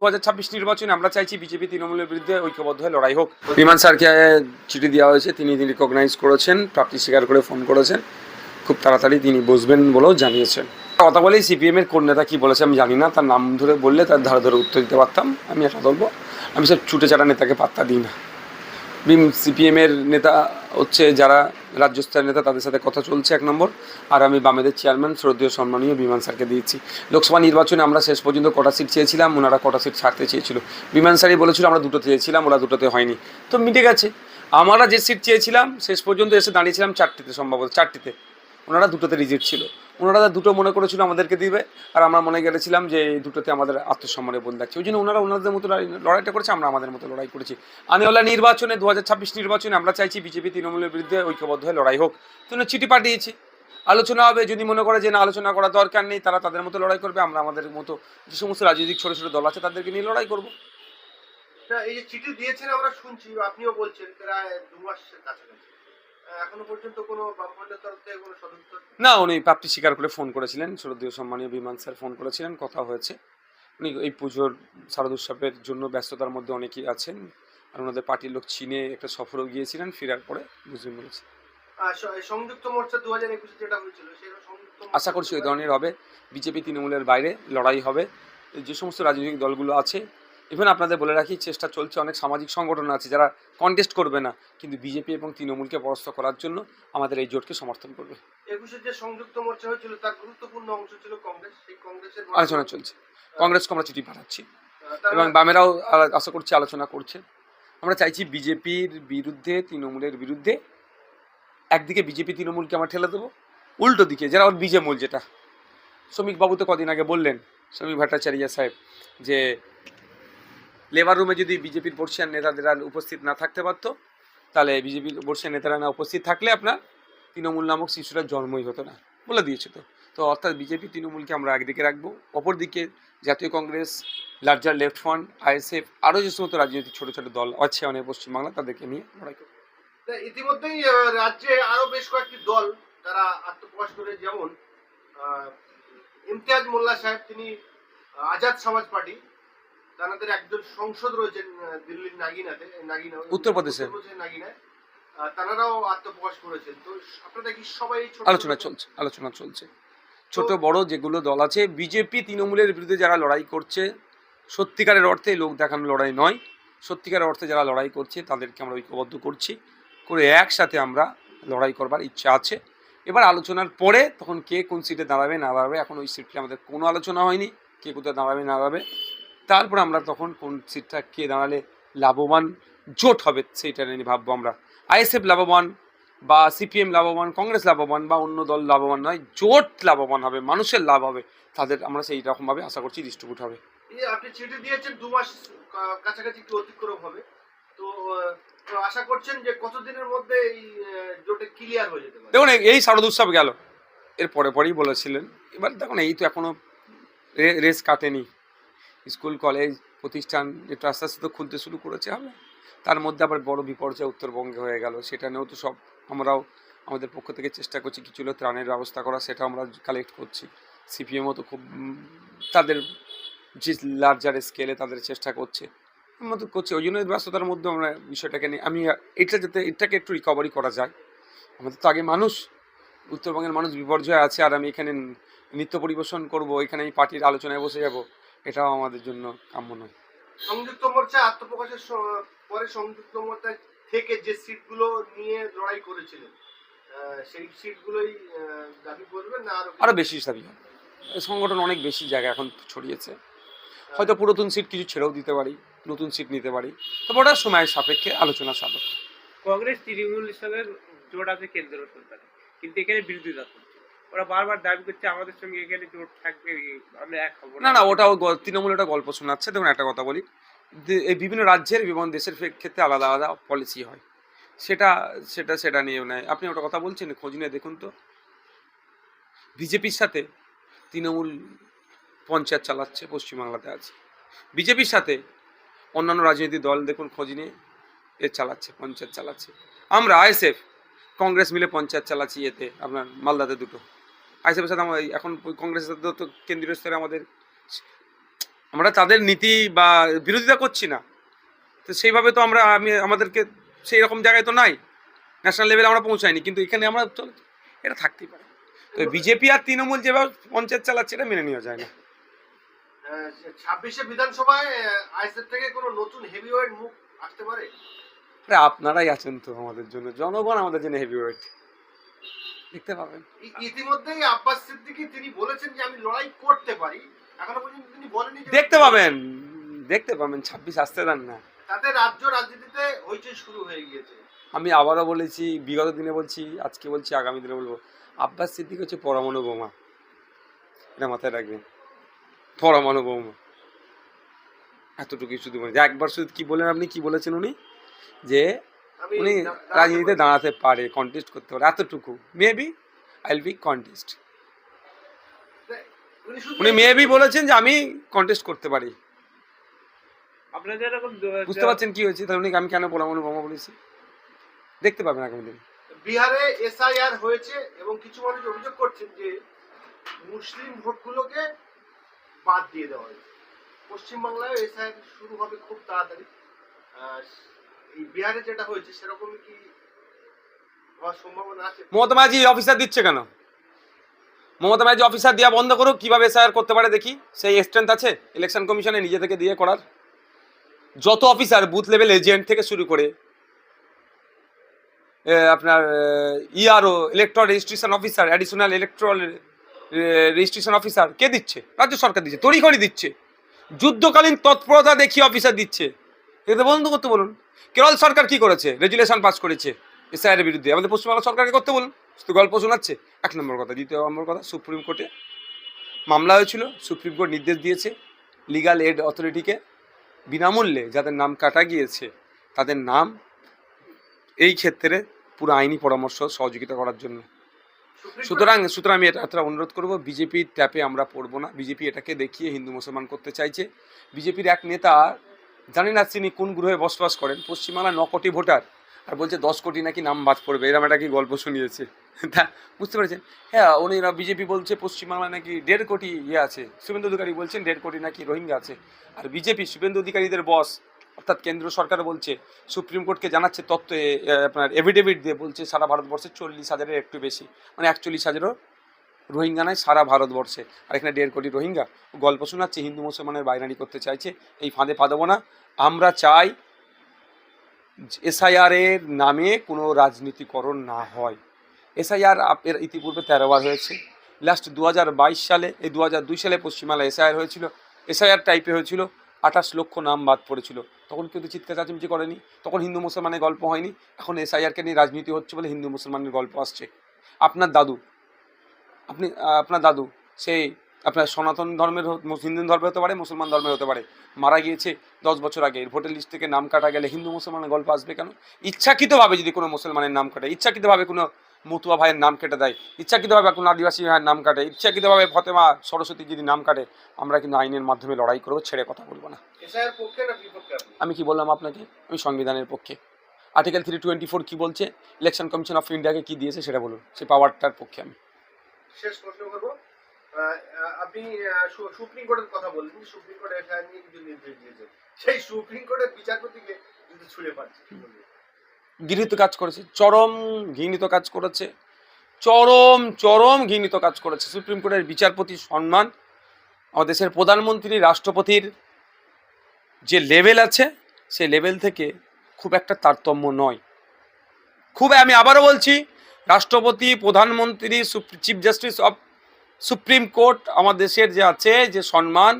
দু হাজার ছাব্বিশ নির্বাচনে আমরা চাইছি বিজেপি তৃণমূলের বিরুদ্ধে ঐক্যবদ্ধ হয়ে লড়াই হোক। বিমান স্যারকে চিঠি দেওয়া হয়েছে, তিনি রিকগনাইজ করেছেন, প্রাপ্তি স্বীকার করে ফোন করেছেন। খুব তাড়াতাড়ি তিনি বসবেন বলেও জানিয়েছেন। কথা বলেই সিপিএম এর কোন নেতা কি বলেছে আমি জানি না, তার নাম ধরে বললে তার ধারে ধরে উত্তর দিতে পারতাম, আমি এটা বলব আমি সব ছুটে চাটা নেতাকে পাত্তা দিই না। বিম সিপিএম এর নেতা হচ্ছে যারা রাজ্য স্তরের নেতা তাদের সাথে কথা চলছে এক নম্বর। আর আমি বামেদের চেয়ারম্যান শ্রদ্ধীয়, সম্মানীয় বিমান স্যারকে দিয়েছি। লোকসভা নির্বাচনে আমরা শেষ পর্যন্ত কটা সিট চেয়েছিলাম, ওনারা কটা সিট ছাড়তে চেয়েছিল। বিমান স্যারই বলেছিল, আমরা দুটো চেয়েছিলাম, ওরা দুটোতে হয়নি। তো মিটে গেছে। আমরা যে সিট চেয়েছিলাম, শেষ পর্যন্ত এসে দাঁড়িয়েছিলাম চারটিতে সম্ভবত, চারটিতে। ওনারা দুটোতে রিজেক্ট ছিল। ওনারা দুটো মনে করেছিল আমাদেরকে দিবে, আর আমরা মনে করেছিলাম যে দুটোতে আমাদের আত্মসম্মানে বোধ লাগছে ওই জন্য ওনারা ওনাদের মতো লড়াইটা করেছে, আমরা আমাদের মতো লড়াই করেছি। আনেওয়ালা নির্বাচনে দু হাজার ছাব্বিশ নির্বাচনে আমরা চাইছি বিজেপি তৃণমূলের বিরুদ্ধে ঐক্যবদ্ধ হয়ে লড়াই হোক। তো চিঠি পাঠিয়েছি। আলোচনা হবে, যদি মনে করে যে না, আলোচনা করার দরকার নেই, তারা তাদের মতো লড়াই করবে, আমরা আমাদের মতো যে সমস্ত রাজনৈতিক ছোটো ছোটো দল আছে, তাদেরকে নিয়ে লড়াই করব। এই যে চিঠি দিয়েছেন, আমরা শুনছি, আপনিও বলছেন প্রায় দু মাসের কাছাকাছি। না উনি প্রাপ্তি স্বীকার করে ফোন করেছিলেন। শ্রদ্ধেয় সম্মানীয় বিমান স্যার ফোন করেছিলেন কথা হয়েছে। উনি এই পুজোর শারদোৎসবের জন্য ব্যস্ততার মধ্যে অনেকেই আছেন আর ওনাদের পার্টির লোক চীনে একটা সফরও গিয়েছিলেন ফেরার পরে বুঝতে পেরেছি। আহ, স- এই সংযুক্ত মোর্চা দু হাজার একুশে যেটা হয়েছিল সেটা সংযুক্ত মোর্চা আশা করছি ওই ধরনের হবে। বিজেপি তৃণমূলের বাইরে লড়াই হবে। যে সমস্ত রাজনৈতিক দলগুলো আছে ইভেন আপনাদের বলে রাখি চেষ্টা চলছে অনেক সামাজিক সংগঠন আছে যারা কন্টেস্ট করবে না। কিন্তু বিজেপি এবং তৃণমূলকে পরাস্ত করার জন্য আমাদের এই জোটকে সমর্থন করবে। একুশে যে সংযুক্ত মোর্চা হয়েছিল তার গুরুত্বপূর্ণ অংশ ছিল কংগ্রেস। সেই কংগ্রেসের আলোচনা চলছে। কংগ্রেসকে আমরা চিঠি পাঠাচ্ছি। এবং বামেরাও আশা করছি আলোচনা করছে। আমরা চাইছি বিজেপির বিরুদ্ধে তৃণমূলের বিরুদ্ধে একদিকে বিজেপি তৃণমূলকে আমরা ঠেলে দেবো। উল্টো দিকে যারা ওর বিজেমূল যেটা। শ্রমিকবাবু তো কদিন আগে বললেন শ্রমিক ভট্টাচার্য সাহেব যে লেবার রুমে যদি বিজেপির বর্ষিয়ান নেতাদের উপস্থিত না থাকতে পারতো, তাহলে বিজেপির বর্ষিয়ান নেতারা না উপস্থিত থাকলে আপনার তৃণমূল নামক শিশুরা জন্মই হতো না, বলে দিয়েছে তো। তো অর্থাৎ বিজেপি তৃণমূলকে আমরা একদিকে রাখব। অপরদিকে জাতীয় Congress, larger left front ISF, আরও যে সমস্ত রাজনৈতিক ছোটো ছোটো দল আছে অনেক পশ্চিমবাংলা, তাদেরকে নিয়ে লড়াই করব। ইতিমধ্যেই রাজ্যে আরও বেশ কয়েকটি দল তারা আত্মপ্রকাশ করে, যেমন ইমতিয়াজ মোল্লা সাহেব, তিনি আজাদ সমাজ পার্টি তাদের একজন সংসদ রয়েছেন দিল্লির নাগিনাতে নাগিনা উত্তরপ্রদেশে। নাগিনায়। তারাও আত্মপ্রকাশ করেছেন। তো আপনারা কি সবাই আলোচনা চলছে আলোচনা চলছে। ছোট বড় যেগুলো দল আছে বিজেপি তৃণমূলের বিরুদ্ধে যারা লড়াই করছে সত্যিকারের অর্থে লোক দেখানো লড়াই নয়। সত্যিকারের অর্থে যারা লড়াই করছে তাদেরকে আমরা ঐক্যবদ্ধ করছি। করে একসাথে আমরা লড়াই করবার ইচ্ছা আছে। এবার আলোচনার পরে তখন কে কোন সিটে দাঁড়াবে না দাঁড়াবে এখন ওই সিটটি আমাদের কোনো আলোচনা হয়নি। কে কোথায় দাঁড়াবে না দাঁড়াবে তারপর আমরা তখন কোন সিটটা কে দাঁড়ালে লাভবান জোট হবে সেইটা নিয়ে ভাববো আমরা। আইএসএফ লাভবান বা সিপিএম লাভবান কংগ্রেস লাভবান বা অন্য দল লাভবান নয় জোট লাভবান হবে মানুষের লাভ হবে তাদের আমরা সেই রকমভাবে আশা করছি ডিস্ট্রিবিউট হবে। আপনি চিঠি দিয়েছেন দু মাস কাছাকাছি কি অতিক্রম হবে। তো আশা করছেন যে কতদিনের মধ্যে এই জোটে ক্লিয়ার হয়ে যেতে পারে? দেখুন এই- এই শারদ উৎসব গেল। এর পরে পরেই বলেছিলেন। এবার দেখুন এই তো এখনও রেস কাটেনি। স্কুল, কলেজ প্রতিষ্ঠান যেটা আস্তে আস্তে তো খুলতে শুরু করেছে হবে তার মধ্যে আবার বড় বিপর্যয় উত্তরবঙ্গে হয়ে গেল। সেটা নিয়েও তো সব আমরাও আমাদের পক্ষ থেকে চেষ্টা করছি কিছু হলেও ত্রাণের ব্যবস্থা করা, সেটা আমরা কালেক্ট করছি। সিপিএমও তো খুব তাদের যে লার্জার স্কেলে তাদের চেষ্টা করছে। আমরা তো করছি, ওই জন্য ব্যস্ততার মধ্যে আমরা বিষয়টাকে নিয়ে, আমি এটা যাতে, এটাকে একটু রিকভারি করা যায়। আমাদের তো আগে মানুষ, উত্তরবঙ্গের মানুষ বিপর্যয় আছে, আর আমি এখানে নৃত্য পরিবেশন করব, এখানে আমি পার্টির আলোচনায় বসে যাব। এটাও আমাদের জন্য কাম্য নয়। সংযুক্ত মোর্চা আত্মপ্রকাশের পরে সংযুক্ত মোর্চা থেকে যে সিটগুলো নিয়ে লড়াই করেছিলেন সেই সিটগুলোই দাবি করবেন না আরও আরও বেশি? হবে। সংগঠন অনেক বেশি জায়গা এখন ছড়িয়েছে। হয়তো পুরাতন সিট কিছু ছেড়েও দিতে পারি নতুন সিট নিতে পারি। তবে ওটা সময়ের সাপেক্ষে আলোচনা সাপেক্ষে। কংগ্রেস তৃণমূল হিসাবে জোট আছে কেন্দ্র সরকারে কিন্তু এখানে বিরোধিতা করছে ওরা বারবার দাবি করছে আমাদের সঙ্গে এখানে জোট থাকবে আমরা এক হব না। না ওটাও গ- তৃণমূল ওটা গল্প শোনাচ্ছে। দেখুন, একটা কথা বলি। এই বিভিন্ন রাজ্যের, বিভিন্ন দেশের ক্ষেত্রে আলাদা আলাদা পলিসি হয়। সেটা সেটা সেটা নিয়েও নেয়। আপনি ওটা কথা বলছেন, খোঁজ নিয়ে দেখুন তো। বিজেপির সাথে তৃণমূল পঞ্চায়েত চালাচ্ছে, পশ্চিমবাংলাতে আছে। বিজেপির সাথে অন্যান্য রাজনৈতিক দল দেখুন, খোঁজ নিয়ে এ চালাচ্ছে, পঞ্চায়েত চালাচ্ছে। আমরা আইএসএফ, কংগ্রেস মিলে পঞ্চায়েত চালাচ্ছি এতে, আপনার মালদাতে দুটো। আইএসএফের সাথে এই এখন কংগ্রেসের সাথে তো কেন্দ্রীয় স্তরে আমাদের আমরা তাদের নীতি বা বিরোধিতা করছি না। তো সেইভাবে তো আমরা আমি আমাদেরকে সেই রকম জায়গায় তো নাই। ন্যাশনাল লেভেলে আমরা পৌঁছাইনি কিন্তু এখানে আমরা চল এটা থাকতেই পারে। তো বিজেপি আর তৃণমূল যেভাবে পঞ্চায়েত চালাচ্ছে এটা মেনে নেওয়া যায় না। ছাব্বিশে বিধানসভায় থেকে কোনো নতুন হেভিওয়েট মুখ আসতে পারে? আপনারাই আছেন তো আমাদের জন্য। জনগণ আমাদের জন্য হেভি ওয়েট দেখতে পাবেন। ইতিমধ্যেই আব্বাস সিদ্দিকী তিনি বলেছেন যে আমি লড়াই করতে পারি। এখনও পর্যন্ত তিনি বলেনি দেখতে পাবেন। দেখতে পাবেন ছাব্বিশ আসতে দেন না। তাতে রাজ্য রাজনীতিতে হইচই শুরু হয়ে গিয়েছে। আমি আবারও বলেছি বিগত দিনে বলছি আজকে বলছি আগামী দিনে বলব। আব্বাস সিদ্দিক হচ্ছে পরমাণু বোমা। এটা মাথায় রাখবেন। পরমাণু বোমা। এতটুকুই শুধু বলে একবার শুধু কি বলেন আপনি কি বলেছেন উনি? যে উনি রাজনীতিতে দাঁড়াতে পারে কন্টেস্ট করতে পারে এতটুকু। মেবি আইল বি কন্টেস্ট উনি মেবি বলেছেন যে আমি কন্টেস্ট করতে পারি। বুঝতে পারছেন কি হয়েছে? তাহলে আমি কেন বোমা বলেছি। দেখতে পাবেন আগামী দিনে। বিহারে এসআইআর হয়েছে এবং কিছু মানুষ অভিযোগ করছেন যে মুসলিম ভোটগুলোকে বাদ দিয়ে দেওয়া হয়েছে। পশ্চিমবাংলায় এসআইআর শুরু হবে খুব তাড়াতাড়ি। বিহারে যেটা হয়েছে, সেরকমই কি মমতা ব্যানার্জি অফিসার দিচ্ছে কেন? মমতা ব্যানার্জি অফিসার দেওয়া বন্ধ করুক, কীভাবে এসআইআর করতে পারে দেখি? সেই স্ট্রেংথ আছে? ইলেকশন কমিশনে নিজে থেকে দিয়ে করার? যত অফিসার বুথ লেভেল এজেন্ট থেকে শুরু করে আপনার ERO electoral registration officer additional electoral registration officer কে দিচ্ছে? রাজ্য সরকার দিচ্ছে, তড়িঘড়ি দিচ্ছে। যুদ্ধকালীন তৎপরতা দেখিয়ে অফিসার দিচ্ছে। এতে বন্ধ করতে বলুন। কেরল সরকার কি করেছে? রেজুলেশন পাস করেছে এসআইয়ের বিরুদ্ধে। আমাদের পশ্চিমবাংলা সরকারকে করতে বলুন। শুধু গল্প শোনাচ্ছে। এক নম্বর কথা, দ্বিতীয় নম্বর কথা, সুপ্রিম কোর্টে মামলা হয়েছিল। সুপ্রিম কোর্ট নির্দেশ দিয়েছে লিগাল এড অথরিটিকে বিনামূল্যে যাদের নাম কাটা গিয়েছে, তাদের নাম এই ক্ষেত্রে পুরো আইনি পরামর্শ সহযোগিতা করার জন্য। সুতরাং সুতরাং আমি এটা অনুরোধ করব, বিজেপির ট্যাপে আমরা পড়ব না। বিজেপি এটাকে দেখিয়ে হিন্দু মুসলমান করতে চাইছে। বিজেপির এক নেতা জানি না তিনি কোন গ্রহে বসবাস করেন। পশ্চিমবাংলায় ন কোটি ভোটার আর বলছে দশ কোটি নাকি নাম বাদ পড়বে। এরকম একটা কি গল্প শুনিয়েছে। তা বুঝতে পেরেছেন? হ্যাঁ উনি বিজেপি বলছে পশ্চিমবাংলায় নাকি দেড় কোটি ইয়ে আছে। শুভেন্দু অধিকারী বলছেন দেড় কোটি নাকি রোহিঙ্গা আছে। আর বিজেপি, শুভেন্দু অধিকারীদের বস, অর্থাৎ কেন্দ্র সরকার বলছে, সুপ্রিম কোর্টকে জানাচ্ছে তত্ত্ব আপনার এভিডেভিট দিয়ে বলছে সারা ভারতবর্ষে চল্লিশ হাজারের একটু বেশি মানে একচল্লিশ হাজারও রোহিঙ্গা নয় সারা ভারতবর্ষে। আর এখানে দেড় কোটি রোহিঙ্গা। গল্প শোনাচ্ছে, হিন্দু মুসলমানের বাইনারি করতে চাইছে, এই ফাঁদে পা দেবো না। আমরা চাই এসআইআর এর নামে কোনো রাজনীতিকরণ না হয়। এসআইআর এর ইতিপূর্বে তেরোবার হয়েছে। লাস্ট দুহাজার বাইশ সালে, এই দু দুই সালে পশ্চিমবাংলা এসআইআর হয়েছিল। এসআইআর টাইপে হয়েছিল, আঠাশ লক্ষ নাম বাদ পড়েছিল। তখন কিন্তু চিৎকার চাচিমচি করেনি। তখন হিন্দু মুসলমানের গল্প হয়নি। এখন এসআইআরকে নিয়ে রাজনীতি হচ্ছে বলে হিন্দু মুসলমানের গল্প আসছে। আপনার দাদু আপনি আপনার দাদু সেই আপনার সনাতন ধর্মের হিন্দু ধর্মের হতে পারে মুসলমান ধর্মের হতে পারে মারা গিয়েছে দশ বছর আগে। ভোটের লিস্ট থেকে নাম কাটা গেলে হিন্দু মুসলমানের গল্প আসবে কেন? ইচ্ছাকৃতভাবে যদি কোনো মুসলমানের নাম কাটে ইচ্ছাকৃতভাবে কোনো মতুয়া ভাইয়ের নাম কেটে দেয় ইচ্ছাকৃতভাবে কোনো আদিবাসী ভাইয়ের নাম কাটে ইচ্ছাকৃতভাবে ফতেমা সরস্বতী যদি নাম কাটে আমরা কিন্তু আইনের মাধ্যমে লড়াই করব ছেড়ে কথা বলব না। আমি কি বললাম আপনাকে? আমি সংবিধানের পক্ষে। আর্টিকেল থ্রি টোয়েন্টি ফোর কী বলছে? ইলেকশন কমিশন অফ ইন্ডিয়াকে কী দিয়েছে সেটা বলুন সেই পাওয়ারটার পক্ষে আমি। শেষ প্রশ্ন করব। আপনি সুপ্রিম কোর্টের কথা বললেন সুপ্রিম কোর্ট এসআইআর নিয়ে কিছু নির্দেশ দিয়েছে সেই সুপ্রিম কোর্টের বিচারপতিকে কিন্তু ছুঁড়ে পাচ্ছে? গৃহীত কাজ করেছে, চরম ঘৃণিত কাজ করেছে, চরম চরম ঘৃণিত কাজ করেছে সুপ্রিম কোর্টের বিচারপতি সম্মান আমাদের দেশের প্রধানমন্ত্রী, রাষ্ট্রপতির যে লেভেল আছে, সেই লেভেল থেকে খুব একটা তারতম্য নয়। খুব, আমি আবারও বলছি রাষ্ট্রপতি, প্রধানমন্ত্রী chief justice of supreme court আমার দেশের যে আছে, যে সম্মান,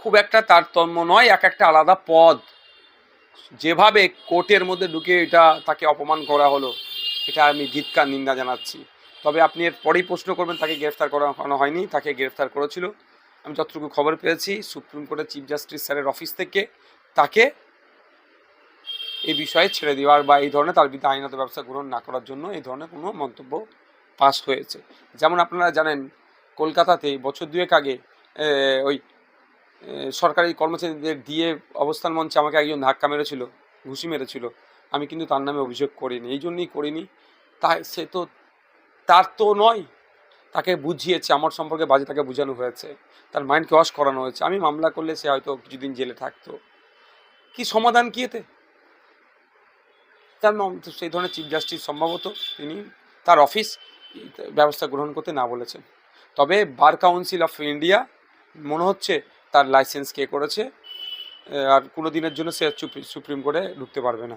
খুব একটা তারতম্য নয়, এক একটা আলাদা পদ। যেভাবে কোর্টের মধ্যে ঢুকে এটা, তাকে অপমান করা হলো, এটা আমি ধিৎকার নিন্দা জানাচ্ছি। তবে আপনি এর পরেই প্রশ্ন করবেন, তাকে গ্রেফতার করানো হয়নি, তাকে গ্রেফতার করেছিল। আমি যতটুকু খবর পেয়েছি সুপ্রিম কোর্টের চিফ জাস্টিস স্যারের অফিস থেকে, তাকে এই বিষয়ে ছেড়ে দেওয়ার বা এই ধরনের তার বিরুদ্ধে আইনত ব্যবস্থা গ্রহণ না করার জন্য এই ধরনের কোনো মন্তব্য পাস হয়েছে। যেমন আপনারা জানেন, কলকাতাতে বছর দুয়েক আগে ওই সরকারি কর্মচারীদের দিয়ে অবস্থান মঞ্চে আমাকে একজন ধাক্কা মেরেছিল, ঘুষি মেরেছিল। আমি কিন্তু তার নামে অভিযোগ করিনি। এই জন্যই করিনি। তাই সে তো, তার তো নয়, তাকে বুঝিয়েছে, আমার সম্পর্কে বাজে তাকে বোঝানো হয়েছে। তার মাইন্ডকে ওয়াশ করানো হয়েছে। আমি মামলা করলে সে হয়তো কিছুদিন জেলে থাকতো। কি সমাধান কি এতে? তার সেই ধরনের চিফ জাস্টিস সম্ভবত তিনি তার অফিস ব্যবস্থা গ্রহণ করতে না বলেছেন। তবে বার কাউন্সিল অফ ইন্ডিয়া মনে হচ্ছে তার লাইসেন্স কে করেছে আর কোনো দিনের জন্য সে সুপ্রিম কোর্টে ঢুকতে পারবে না।